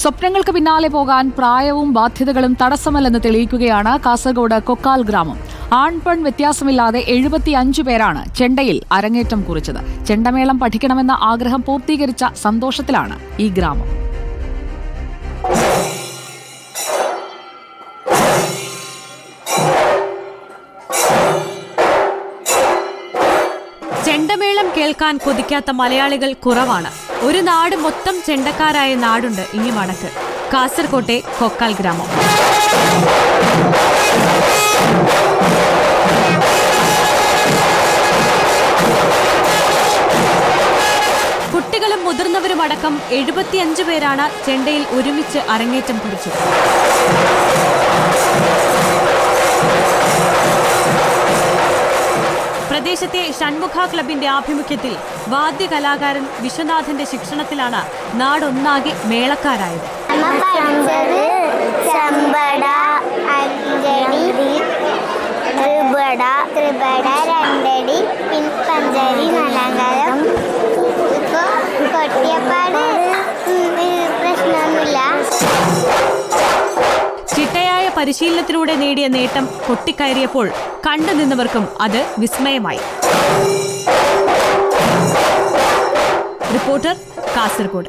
സ്വപ്നങ്ങൾക്ക് പിന്നാലെ പോകാൻ പ്രായവും ബാധ്യതകളും തടസ്സമല്ലെന്ന് തെളിയിക്കുകയാണ് കാസർഗോഡ് കൊക്കാൽ ഗ്രാമം. ആൺപെൺ വ്യത്യാസമില്ലാതെ എഴുപത്തിയഞ്ചു പേരാണ് ചെണ്ടയിൽ അരങ്ങേറ്റം കുറിച്ചത്. ചെണ്ടമേളം പഠിക്കണമെന്ന ആഗ്രഹം പൂർത്തീകരിച്ച സന്തോഷത്തിലാണ് ഈ ഗ്രാമം. ചെണ്ടമേളം കേൾക്കാൻ കൊതിക്കാത്ത മലയാളികൾ കുറവാണ്. ഒരു നാട് മൊത്തം ചെണ്ടക്കാരായ നാടുണ്ട് ഇനി വടക്ക്. കാസർകോട്ടെ കൊക്കാൽ ഗ്രാമം. കുട്ടികളും മുതിർന്നവരുമടക്കം എഴുപത്തിയഞ്ച് പേരാണ് ചെണ്ടയിൽ ഒരുമിച്ച് അരങ്ങേറ്റം കുറിച്ചത്. പ്രദേശത്തെ ഷൺമുഖ ക്ലബിന്റെ ആഭിമുഖ്യത്തിൽ വാദ്യകലാകാരൻ വിശ്വനാഥന്റെ ശിക്ഷണത്തിലാണ് നാടൊന്നാകെ മേളക്കാരായത്. ത്രിപട രണ്ടടി ചിട്ടയായ പരിശീലനത്തിലൂടെ നേടിയ നേട്ടം പൊട്ടിക്കയറിയപ്പോൾ കണ്ടു നിന്നവർക്കും അത് വിസ്മയമായി. റിപ്പോർട്ടർ കാസർഗോഡ്.